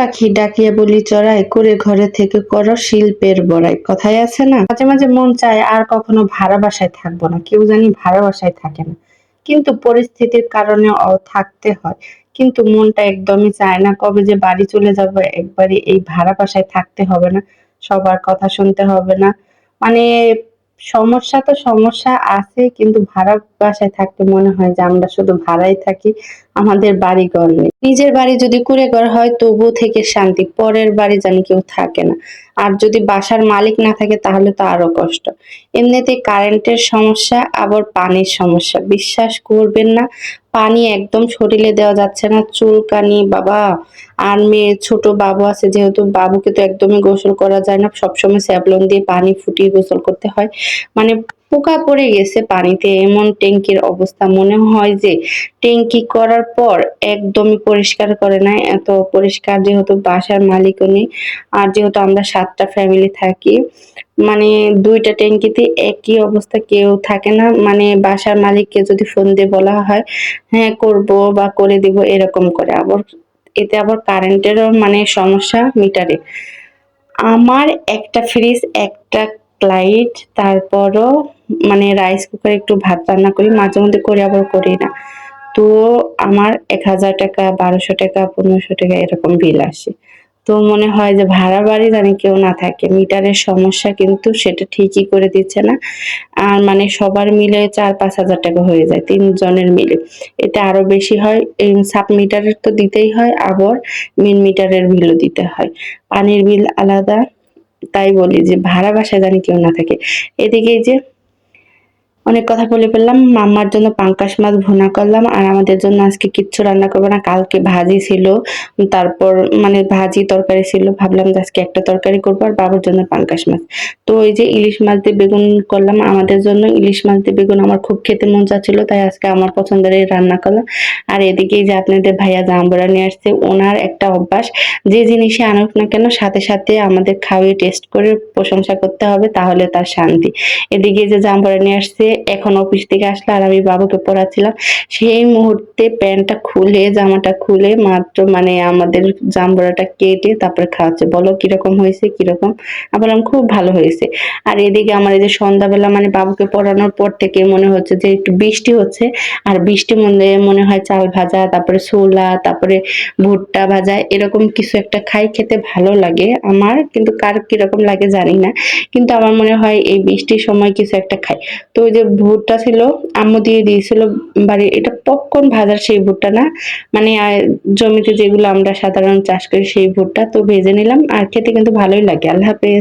পাখি ডাকিয়া বলি, চড়াই করে ঘরে থেকে করো শিল্পের বড়াই। কথায় আছে না? মাঝে মাঝে মন চায় আর কখনো ভাড়া বাসায় থাকব না। কেউ জানি ভাড়া বাসায় থাকে না। কিন্তু পরিস্থিতির কারণে থাকতে হয়। কিন্তু মনটা একদমই চায় না কবে যে বাড়ি চলে যাব, একবারই এই ভাড়া বাসায় থাকতে হবে না। সবার কথা শুনতে হবে না। মানে সমস্যা তো সমস্যা আছে, কিন্তু ভাড়া বাসায় থাকতে মনে হয় যে আমরা শুধু ভাড়াই থাকি। আমাদের বাড়ি ঘর নেই। নিজের বাড়ি যদি কুড়ে ঘর হয়, তবু থেকে শান্তি। পরের বাড়ি জানি কেউ থাকে না। আর যদি বাসার মালিক না থাকে, তাহলে তো আরও কষ্ট। এমনিতে কারেন্টের সমস্যা, আবার পানির সমস্যা। বিশ্বাস করবেন না, পানি একদম শরীরে দেওয়া যাচ্ছে না। চুলকানি, বাবা! আর মেয়ে, ছোট বাবু আছে, যেহেতু বাবুকে তো একদমই গোসল করা যায় না, সবসময় স্যাভলন দিয়ে পানি ফুটিয়ে গোসল করতে হয়। মানে পোকা পড়ে গেছে পানিতে, এমন ট্যাঙ্কির অবস্থা। মনে হয় যে ট্যাঙ্কি করার পর একদমই পরিষ্কার করে না এত পরিষ্কার যেহেতু বাসার মালিকও নেই, আর যেহেতু আমরা সাতটা ফ্যামিলি থাকি মানে দুইটা ট্যাঙ্কিতে একই অবস্থা কেউ থাকে না। মানে বাসার মালিককে যদি ফোন দিয়ে বলা হয় হ্যাঁ করব বা করে দিব, এরকম করে। আবার এতে আবার কারেন্টেরও মানে সমস্যা মিটারে। আমার একটা ফ্রিজ একটা লাইট তারপরও মানে রাইস কুকারে একটু ভাত রান্না করি, মাঝে মধ্যে করি আবার করি না। তো আমার এক হাজার টাকা, বারোশো টাকা, পনেরোশো টাকা এরকম বিল আসে। তো মনে হয় যে ভাড়া বাড়ি জানি কেউ না থাকে। মিটারের সমস্যা কিন্তু সেটা ঠিকই করে দিচ্ছে না। আর মানে সবার মিলে চার পাঁচ হাজার টাকা হয়ে যায়, তিনজনের মিলে। এটা আরও বেশি হয়, এই সাব মিটারের তো দিতেই হয়, আবার মেন মিটারের বিলও দিতে হয়। পানির বিল আলাদা, তাই বলি যে ভাড়া বাসায় জানি কেউ না থাকে। এদিকে যে অনেক কথা বলে ফেললাম। মাম্মার জন্য পাঙ্কাশ মাছ ভুনা করলাম আর আমাদের জন্য আজকে কিচ্ছু রান্না করব না। কালকে ভাজি ছিল, তারপর মানে ভাজি তরকারি ছিল। ভাবলাম যে আজকে একটা তরকারি করব আর বাবার জন্য পাঙ্কাশ মাছ। তো ওই যে ইলিশ মাছ দিয়ে বেগুন করলাম। আমাদের জন্য ইলিশ মাছ দিয়ে বেগুন আমার খুব খেতে মন চাচ্ছিল, তাই আজকে আমার পছন্দের রান্না করলাম। আর এদিকে এই যে আপনাদের ভাইয়া জাম্বুরা নিয়ে আসছে, ওনার একটা অভ্যাস, যে জিনিসে আনুক না কেন, সাথে সাথে আমাদের খাওয়িয়ে টেস্ট করে প্রশংসা করতে হবে, তাহলে তার শান্তি। এদিকে যে জাম্বুরা নিয়ে আসছে এখন অফিস থেকে আসলে আর আমি বাবুকে পড়াচ্ছিলাম। সেই মুহূর্তে প্যান্টটা খুলে, জামাটা খুলে মাত্র মানে আমাদের জাম্বুরাটা কেটে তারপরে খাওয়াচ্ছে। বলো কীরকম হয়েছে, কীরকম? আমি বললাম খুব ভালো হয়েছে। আর এদিকে আমার এই যে সন্ধ্যাবেলা মানে বাবুকে পড়ানোর পর থেকে মনে হচ্ছে যে একটু বৃষ্টি হচ্ছে। আর বৃষ্টি মনে মনে হয় চাল ভাজা, তারপরে ছোলা, তারপরে ভুট্টা ভাজা এরকম কিছু একটা খাই, খেতে ভালো লাগে আমার। কিন্তু কার কীরকম লাগে জানি না। কিন্তু আমার মনে হয় এই বৃষ্টির সময় কিছু একটা খাই। তো ওই যে ভুট্টা ছিল, আম্মু দিয়ে দিয়েছিল বাড়ি, এটা পপকর্ন ভাজার সেই ভুট্টা না? মানে জমিতে যেগুলো আমরা সাধারণ চাষ করি সেই ভুট্টা, তো ভেজে নিলাম। আর খেতে কিন্তু ভালোই লাগে। আল্লাহ হাফেজ।